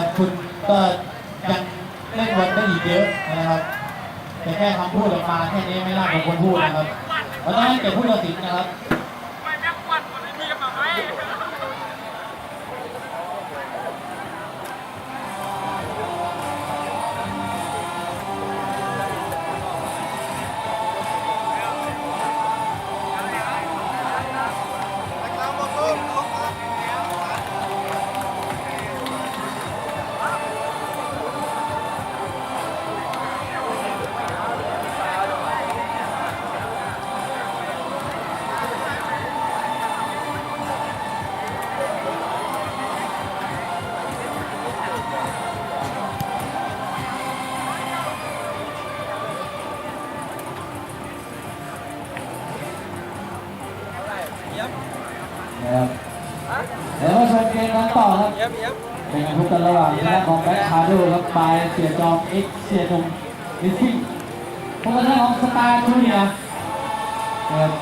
นะครับ คุณก็ยังเล่นบอลได้อีกเยอะนะครับแต่แค่คำพูดออกมาแค่นี้ไม่น่าเป็นคนพูดนะครับเราต้องให้เกียรติผู้ตัดสินนะครับ กันระหว่างทางของแบ็คคาร์โดครับบายเสียจอมเอ็กเสียตรงลิซซิ่พบกันทางของสตาร์จูเนียครับ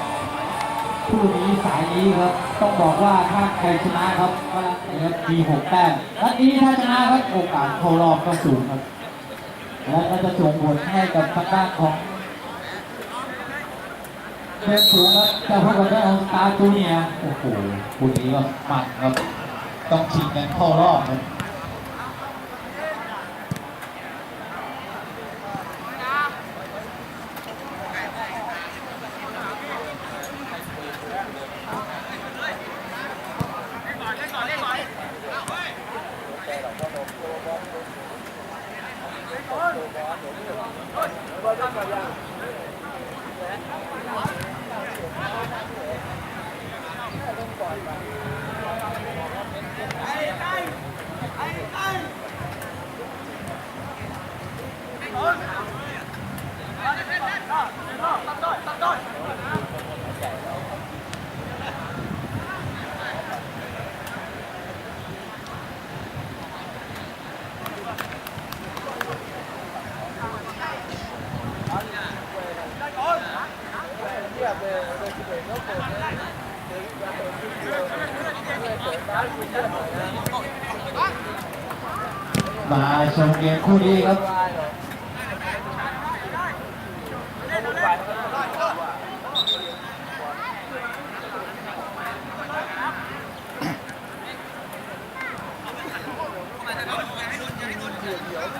คู่นี้สายนี้ครับ ต้องบอกว่าถ้าใครชนะครับก็นะครับมีหกแต้มนัดนี้ถ้าชนะครับโอกาสเข้ารอบก็สูงครับ และก็จะส่งผลให้กับทางด้านของเป็นสูงครับแต่พวกเราได้เอาสตาร์จูเนียโอ้โหคู่นี้ก็มันครับต้องชิงกันเข้ารอบครับ มาชมเกม คู่นี้ครับ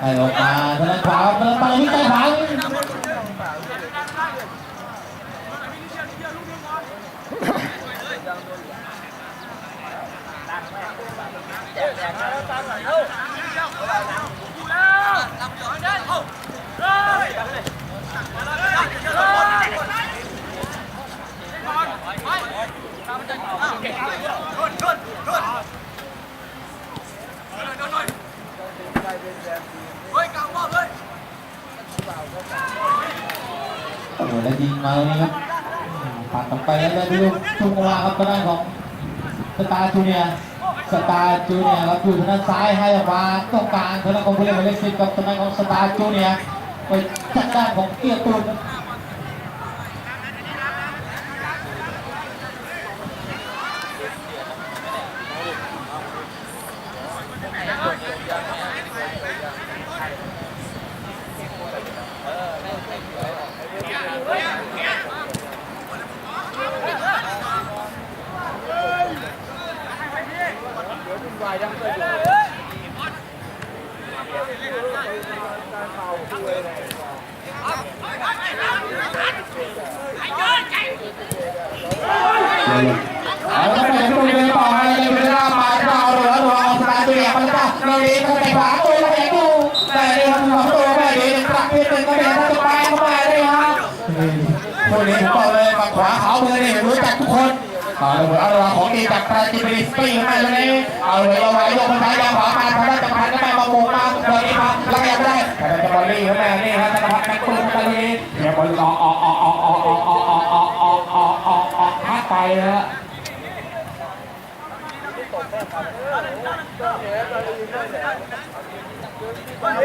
ให้ออกมาทางขวาไปที่ใต้ขวา ด้งมาเลยครับผ่านต่อไปแล้วได้ดูทุ่งวาครับก็ได้ของสตาร์จูเนีย สตาร์จูเนียร์รับอยู่ทางด้านซ้ายให้ออกมาตรงการทางด้านของผู้เล่นหมายเลขสิบกับทางด้านของสตาร์จูเนียร์ไปจัดด้านของเกียร์ตูน เอาละไปดูเดินต่อให้เลยเวลามาเราเหลือรอสาร์ตัวอย่างมันก็เราดีก็ไปขวาตัวเราเองดูแต่เรื่องของตัวแม่ดีปรับเปลี่ยนเป็นก็เป็นถ้าจะไปเข้ามาได้ฮะพวกนี้ผมบอกเลยฝั่งขวาเขาเมือนี่รู้จักทุกคน เอาเลยเอาละของดีจากปราจีนบุรีสปริงมาเลยนี่เอาเลยเอาไว้ยกคนซ้ายยาวขวามาทางด้านจักรพันธ์ก็ไม่มาโมงมาตอนนี้มาแล้วยังได้แต่จะบอลลี่เขาแม่นี่ฮะจักรพันธ์แม็กซ์ปืนมาเลยเดี๋ยวบอลออกออกออกออกออกออกออกออกออกออกออกออกออกพักไปฮะ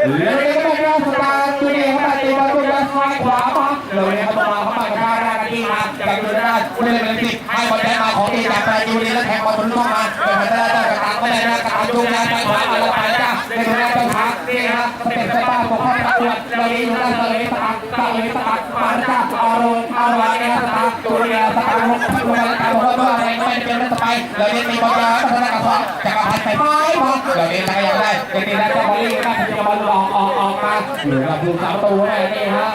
เหลือเลยก็ได้สตาร์ตัวเองเข้ามาตีบอลตัวด้านซ้ายขวามาเลยเข้ามาเข้ามาข้างหน้ากันที่มา จากตัวด้านผู้เล่นเป็นสิบให้บอลแทงมาของตีจากไปยูนีแล้วแทงบอลทะลุเข้ามาเป็นพันธะได้กับตางก็ได้นะการดูงาไปขวามาแล้วไปจ้าในดูแลเจ้าพักนี่นะสเต็ปสป้าของข้าตะเกียบเราดีอยู่ด้านทะเลสตักทะเลสตักมาจ้าเอาลงเอาไว้ในสตักตัวเดียวสตักลงตัวเดียวสตักลงตัวอะไรไม่เป็นไม่สบายเราเรียมีบอลยาพัฒนาการของจักรพันธ์ไปไปพอเราเรียนอะไรอย่างไรเรียนได้เจ้าบอลลี่นะจะบอลออกออกออกมาอยู่กับดูสามตัวได้นี่ฮะ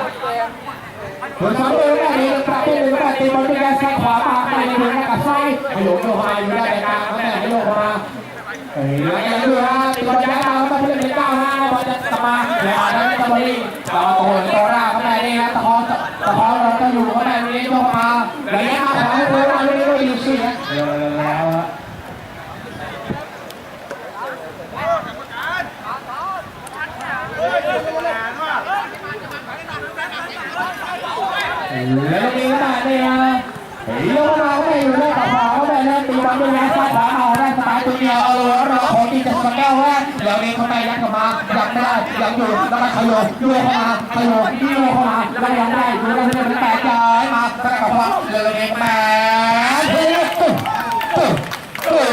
หมุนสองมือได้ดีนะครับที่หนึ่งได้ตีบอลด้วยการซ้ายขวามาไปในมือกับซ้ายให้โยโยกมาอยู่ได้แต่กลางแม่ให้โยมาเฮ้ยแล้วยังดูฮะตีบอลย้ายมาแล้วมาเพื่อนเป็นเก้าห้าบอลจะกลับมาแล้วนั้นตะบอลี่ต่อโตโตร่าเข้าไปนี่ฮะตะคอตะคอเราก็อยู่เข้าไปนี้โยมาแล้วย้ายมาขอให้โตร่าลูกนี้ก็อยู่สี่ยแล้วฮะ แล้วลูกนี้ก็ได้เนี่ยโยกมาก็ไม่อยู่ได้ต่อขาก็ได้นะตีบอลด้วยนะซ้ายขวาเอาได้สไตล์ตัวเดียวเอาลยรอของที่จะสกัดแว่แล้วนี่เขาไปยัดเข้ามายังได้ยังอยู่แล้วก็ขยโยโยเข้ามาขยโยโยเข้ามาแล้วยังได้อยู่ได้เป็นแปดจอยมาสกัดกับพอเลยลูกนี้แหมเฮ้ยตุ๊บตุ๊บตุ๊บ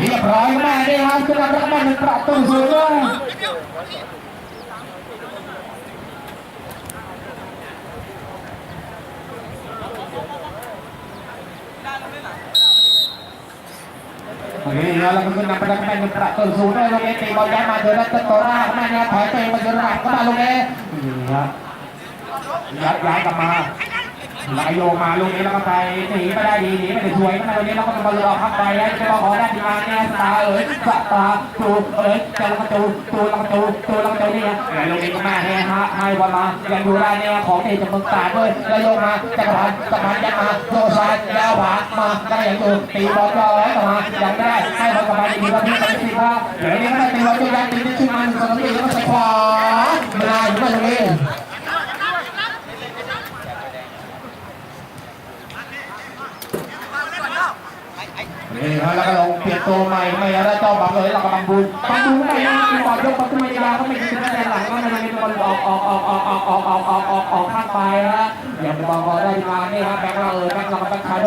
เรียบร้อยแม่ได้ครับขึ้นรับแม่เป็นประตูสูงเลย นี่แล้วเราก็ขึ้นนำไปได้แมนประตูสูงด้วยลูกนี้ตีบอลย้ายมาเดินแล้วจะโตราแม่เนี่ยถอยตัวเองมาเดินหลังเข้ามาลูกนี้นี่ครับย้ายย้ายกลับมา ไหลโยงมาลูกนี้แล้วก็ไปหนีไม่ได้ดีหนีไม่ได้สวยไม่ได้ลูกนี้แล้วก็จะมาเรือพักไปแล้วจะมาขอได้ทีมาเนี่ยตาเอ๋ยสตาตูเอ๋ยจ้าลังตูตูลังตูตูลังตูนี่แล้วลูกนี้ก็แม่เนี่ยฮะให้บอลมายังอยู่ได้เนี่ยของนี่จะมึงตาด้วยแล้วโยงมาจักรพันจักรพันยัดมาโยซ้ายยาวขวามาก็ยังอยู่ตีบอลก็แล้วกลับมายังได้ให้บอลกลับมาดีกว่าที่เป็นสิบห้าเดี๋ยวนี้ก็ได้ตีบอลจุดยันตีที่ขึ้นมาหนึ่งสองตีแล้วก็ใส่ขวาไม่ได้อยู่ไม่ตรงนี้ นี่ครับแล้วก็ลงเปลี่ยนตัวใหม่ไม่แล้วเจ้าบังเลยแล้วก็บังบุญบังบุญไม่ได้นะบอลยกบอลขึ้นมาดีแล้วก็ไม่ถึงแนนหลังก็มันเป็นบอลออกออกออกออกออกออกออกออกออกออกข้างไปนะอย่างบอลบอลได้มานี่ครับแบ็คเราเออแบ็คเราแบ็คชาโด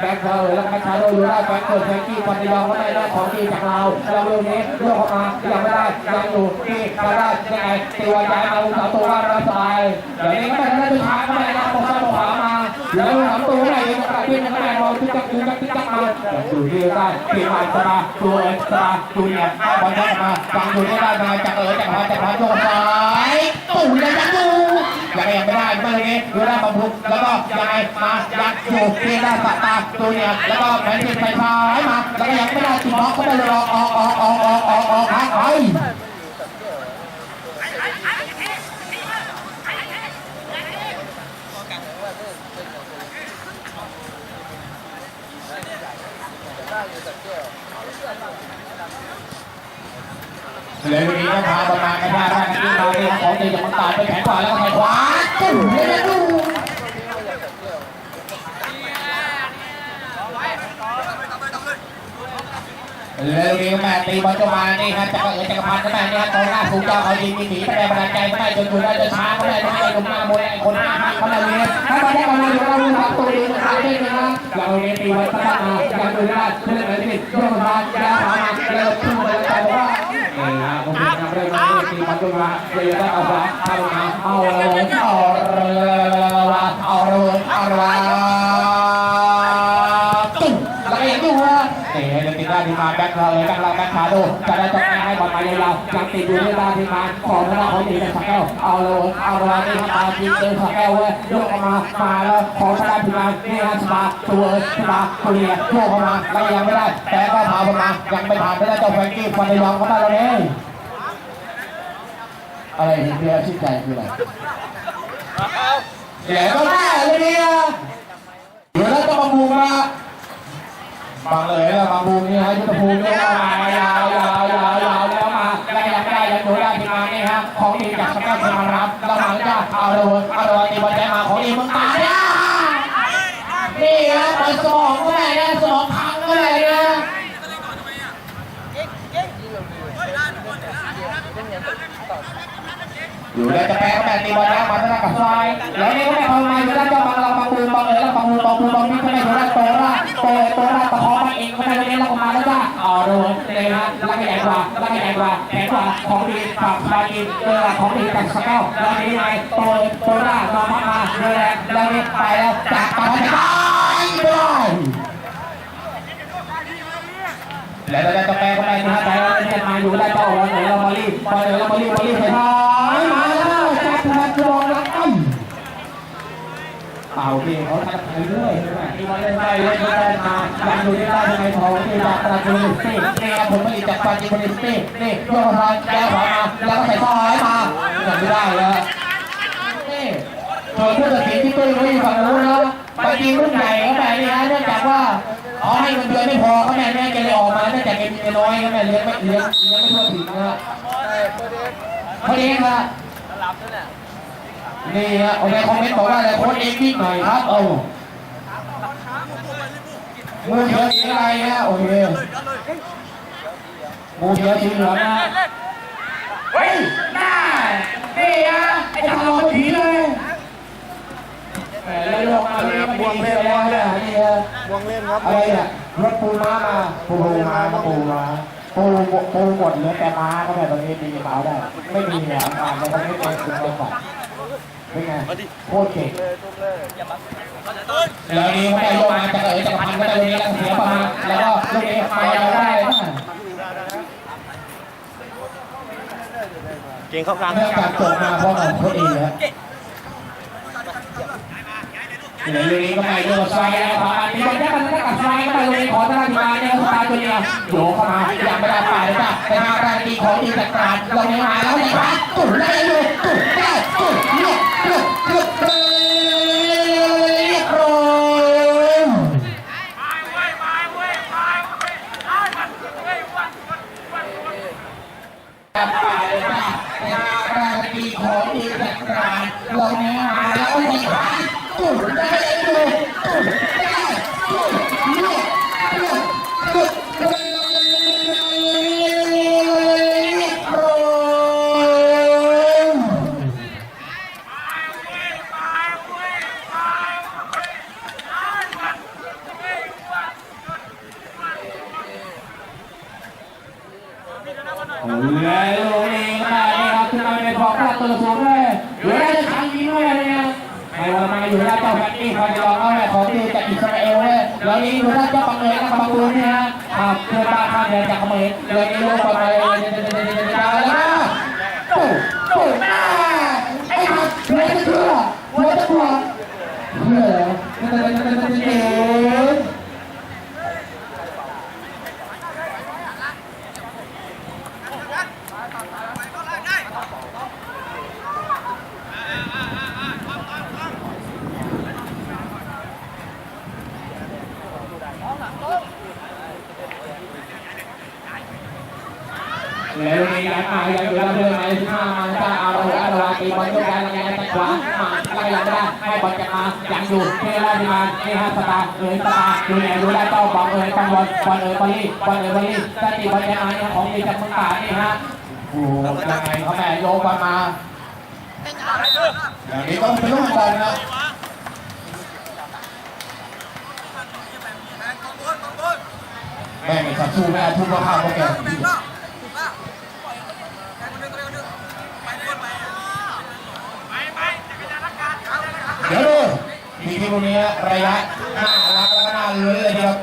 แบ็คเราเออแล้วแบ็คชาโดอยู่ได้แบ็คเกิดแฟนกี้คนเดียวก็ได้ได้ของดีจากเราเราเรื่องนี้โยกเข้ามายังไม่ได้ยังอยู่ที่ก็ได้ยังไงตัวย้ายมาอุตสาตัวว่าเราสายเดี๋ยวนี้ก็ไม่ได้ช้าก็ไม่ได้โคซ้ายโคขวามา แล้วหลังตัวไหนก็ได้ที่ยังไม่ได้บอลที่จะกูจะที่จะมาดูดีได้ทีมาสตาตัวเอสตาร์ตัวเนี่ยให้บอลเข้ามาฟังดูได้ได้มาจากเออจากพาจากพาโยกซ้ายตู่ยังยังดูยังยังไม่ได้เมื่อกี้ดูได้บอลพุกแล้วก็ยังไงมายัดอยู่ที่ได้สตาตัวเนี่ยแล้วก็แผนที่ไปซ้ามาแล้วก็ยังไม่ได้ตีบอลเข้าไปเลยออกออกออกออกออกออกออกหาไป เลยวันนี้ก็พาประมาณกระชากแรกกันที่มาเรียนของตีจากมังตาไปแขนขวาแล้วก็ไปขวาตุ้มเลยนะดู เลยวันนี้แม่ตีบอลจะมานี่ครับจักรเอ๋จักรพันธ์ก็แม่นี่ครับกองหน้าสูงเจ้าเขายิงมีหนีไปแรงบันดาลใจก็ได้จนดูได้จะช้าก็ได้ไม่ได้ลงหน้ามวยคนหน้าหักเขาเลยเนี่ยถ้าตอนนี้กำลังอยู่เราดูครับตัวเองนะครับเราเนี่ยตีบอลตั้งมายังดูได้เพื่อนเลยที่โยกมายาวขามาเร็วขึ้นมาแล้วแต่ว่านี่ฮะผมเป็นนักเรียนมาตีมันด้วยมาเลยได้เอาฟ้าเข้ามาเอาเลยเอาเลยเอาเลยเอาเลยตุ้มแล้วก็ยังดูว่าเตะเลยติดได้ ที่มานแบ็คเราเลยแบ็คเราแบ็คขาดูจะได้ต้องให้บอลมาเยาวๆยังติดอยู่ที่ด้านที่มานของทางของตีในสักแก้วเอาเลยเอาเลยนี่ครับตาจีเจอสักแก้วเว้ยยกออกมามาแล้วของทางด้านที่มานนี่ฮะสมาตัวสมาตัวเนี่ยโยกออกมาแล้วยังไม่ได้ แต่ก็พาบอลมายังไม่ผ่านไม่ได้เจ้าแฟรงกี้ฟันในรองเข้ามาแล้วเนี่ยอะไรเห็นเดียวชื่นใจคืออะไรแย่ก็แม่เลยเนี่ยเดี๋ยวแล้วจะมาบูมมา บางเลยแล้วบาบูมนี่ฮะยุทธภูมินี่มายาวยาวยาวยาวแล้วมาแล้วยังไม่ได้ยังดูได้ทีมานี่ฮะของดีจากสกัดสมารับเราหลังจะเอาเลยเอาเลยตีบอลใจมาของดีมึงตายอะนี่ฮะเปิดสมองก็ได้นะสมองพังก็ได้นะ อยู่แล้วจะแปลก็แปลตีบอลแล้วมาทางกับซ้ายแล้วนี่ก็แม่พอมาอยู่ด้านเจ้าบังเราบังบูนบังเอ๋ยแล้วบางบูนบางบูคุณบอลนี่ก็ไม่รู้ว่าโตระโตโตละตะคองมาเองก็ไม่รู้เนี่ยเราก็มาแล้วจ้าอ๋อดูเลยนะแล้วก็ใหญ่กว่าแล้วก็ใหญ่กว่าแข็งกว่าของดีฝากบาดีเออของดีแต่สเกลแล้วนี่ไงโตโตระนอนมาเลยแล้วนี่ไปแล้วจาก แล้วเราจะแปลก็ไปนะแต่เราจะมาอยู่ได้เจ้าวันไหนเรามารีบพอเดี๋ยวเรามารีบมารีบไปท้ายมาแล้วจากพัดลมแล้วอ้ำเป่าพี่เขาทักไปเรื่อยที่มาเล่นได้เล่นได้มาอยากอยู่ได้ทำไมทองที่จากตราจูนิสตี้นี่ครับผมผลิตจากปาจิโนิสตี้นี่โยกมางแก้วขวามาแล้วก็ใส่ซ้ายมาอย่างไม่ได้แล้วนี่ส่วนผู้ตัดสินที่ตุ้ย เขาอยู่ฝั่งนู้นแล้วไปยิงรุ่นใหญ่เขาแบบนี้นะเนื่องจากว่าเขาให้เงินเดือนไม่พอเขาแม่แม่แกเลยออกมาเนื่องจากแกมีเงินน้อยเขาแม่เลี้ยงไม่เลี้ยงเลี้ยงไม่ทั่วถึงนะเขาเลี้ยงครับนี่ฮะในคคอมเมนต์บอกว่าอะไรโค้ชเองวิ่งหน่อยครับเอามูเขียวสีอะไรฮะโอเคมูเขียวสีเหลืองนะเฮ้ยหน้านี่ฮะไอ้ทางเราผีเลย แหมเลยลงมาเลยบวงเล่นแล้วเนี่นี่ฮะวงเล่นครับอะไรเนี่ยรถปูม้ามาปูม้าปูม้าปูปูหมดเหลือแต่ม้าก็แบบตรงนี้ดีเปล่าได้ ไม่มีเนี่ยอาการมันไม่เป็นคุณสมบัติเป็นไงโคตรเก่งแล้วนี้เขาได้โยกมาจากเอ๋ยจากพันก็ได้เลยเสียประมาณแล้วก็ลูกเอฟมายาวได้เก่งเข้ากลางเนื่องจากจบมาเพราะของโคตรเองครับ เหลือลูกนี้ก็ไม่โยกสไลด์แล้วครับอันนี้มันได้มันได้กับสไลด์ก็ไปลูกนี้ขอตั้งทีมาเนี่ยสไตล์ตัวเนี้ยโยกเข้ามาอย่างไม่ได้ไปเลยจ้ะไปมาแรงดีของดีจากการลงมาแล้วในบ้านตุ่นได้เลยตุ่นได้ตุ่นเลือกเลือกเลือกเรียบร้อย กับป่าเลยจ้ะแต่ราดีของดีจากการเราเนี่ยมาแล้วในบ้านตุ่นได้เลยตุ่นได้ตุ่นเลือกเลือกเลือกเรียบร้อยเลยโรเองมาเนี่ยครับขึ้นมาเป็นของประตูสูงเลยอยู่ได้จะทำยิงด้วยเนี่ยไม่ว่ามาอยู่ได้เจ้าแฟนนี่คอยจะลองเอาแหละของดีจากอิสราเอลเลยแล้วนี้อยู่ได้เจ้าบังเอิญกับบังตูนเนี่ยฮะอ่าเพื่อนบ้านข้ามแดนจากเขมรเลยนี้ลงไปเลยแล้วนะปุ๊บปุ๊บมาไอ้หักหัวจะเชื่อ หัวจะกลัวเชื่อเหรอแล้วมีการมาอ ย่างอยู่แล้วเพื่อนมาให้ามาจ้าเอาเรราตีบอลยกการยังไงตะขวามาไล่หลังได้ให้บอลจะมาอย่างอยู่เทล่าที่มาเทฮาสตาเอ๋ยสตาดูแลดูได้เป้าบอลเอ๋ยบอลบอลบอลเอ๋ยบอลลี่บอลเอ๋ยบอลลี่สติบอลจะมาเนี่ยของดีจากเมืองตานี่ฮะโอ้โหยังไงเขาแม่โยกบอลมาอย่างนี้ต้องเป็นลูกบอลนะแม่งสัตว์สู้แม่ทุ่มก็ข้าวก็แก่ ดี๋ยวดูทีที่พวกนี้ระยะน่ารักแล้วก็น่าลุ้นเลยทีเดียว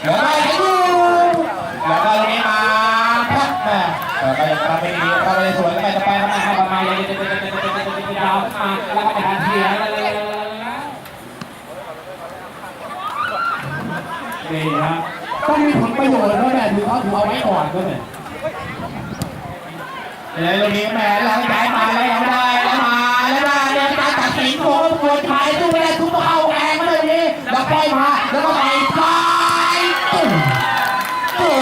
เดี๋ยวได้กันดูแล้วก็ตรงนี้มาพักแม่แต่ก็ยังรับไม่ดีก็เลยสวยไปจะไปทำไมเข้าประมาณเลยยาวมาแล้วก็ไปทันทีนี่ครับต้องมีผลประโยชน์ด้วยแม่ถือเขาถือเอาไว้ก่อนด้วยแม่ เลยตรงนี้แหมเราย้ายมาแล้วยังได้แล้วมาแล้วได้เนี่ยการตัดสินโค้งคนไทยทุกเวลาทุกเข้าแรงมาเลยนี่แล้วป่อยมาแล้วก็ไปซ้ายตุ่มตุ่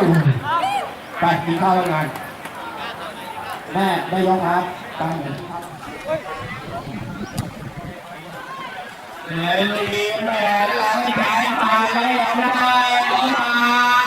มไปกินข้าวทำงานแม่ได้ยกครับตามเลย เลยตรงนี้แหมเราย้ายมาแล้วยังได้แล้วมาแล้วได้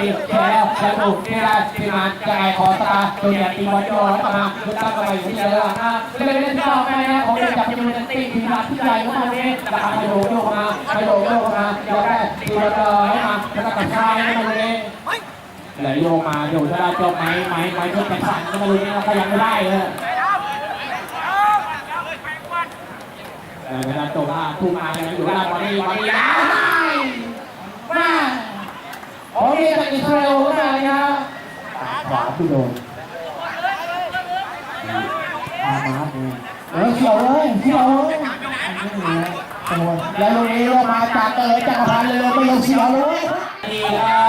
ติดแก้วสนุกที่ราชสีมานกายขอตาตัวอย่างตีวันยอนมาคุณตั้งไปอยู่ที่เจริญนะเล่นเล่นเจ้าแม่ของเด็กจับยูเนตตี้ทีมรักที่ใหญ่เข้ามาเนี่ยตามไปโดนโยกมาไปโดนโยกมาแล้วแรกตีวันยอนมาแล้วก็กระชายมันเลยไหลโยกมาโยกจะได้จบไหมไหมไหมเพื่อนแข่งขันมาเลยเราก็ยังไม่ได้เลยเออนะตัวล่าทุ่มาอยู่ล่าวันนี้วันนี้ได้มา โอ้ยจากอิสราเอลก็มาเลยครับขวาพี่โดนอามาเออเขียวเลยเขียวเลยแล้วลูกนี้ก็มาจากเตยจักพันเลยไม่ยอมเสียเลยดีครั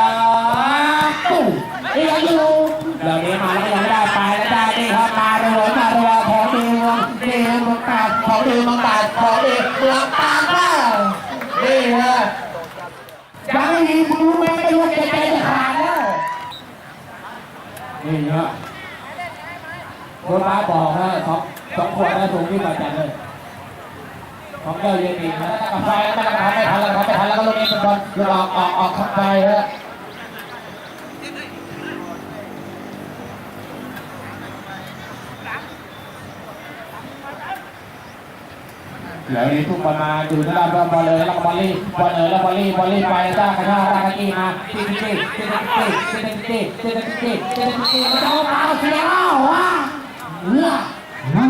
บตู้อีกอยู่เหล่านี้มาแล้วยังได้ไปแล้วได้นี่ครับมาเรือมาเรือของดีเมืองดีเมืองตาดของดีเมืองตาดของดีเมืองตาดค่ะนี่เลยยังไม่มีคุณรู้ไหมไม่รู้ใจใจจะขาดแล้ว นี่เนาะคนมาบอกนะสองสองขวดนะสูงที่มาจัดเลยของเจ้าเย็นอีกนะกับไฟแล้วมันทำไม่ทันแล้วไม่ทันแล้วก็ลงนี้เป็นบอลองออกออกขับไปฮะ เดี๋ยวนี่ทุกบอลมาอยู่ที่ด้านบบอลเลยแล้วก็บอลลี่บอลเออแล้วบอลลี่บอลลี่ไปจ้ากระชากตากระกี้มาตีตีตีตีตีตีตีตีตีตีตีตีตีตีตีตีตีตีตีเสียแล้วว่ะเลือก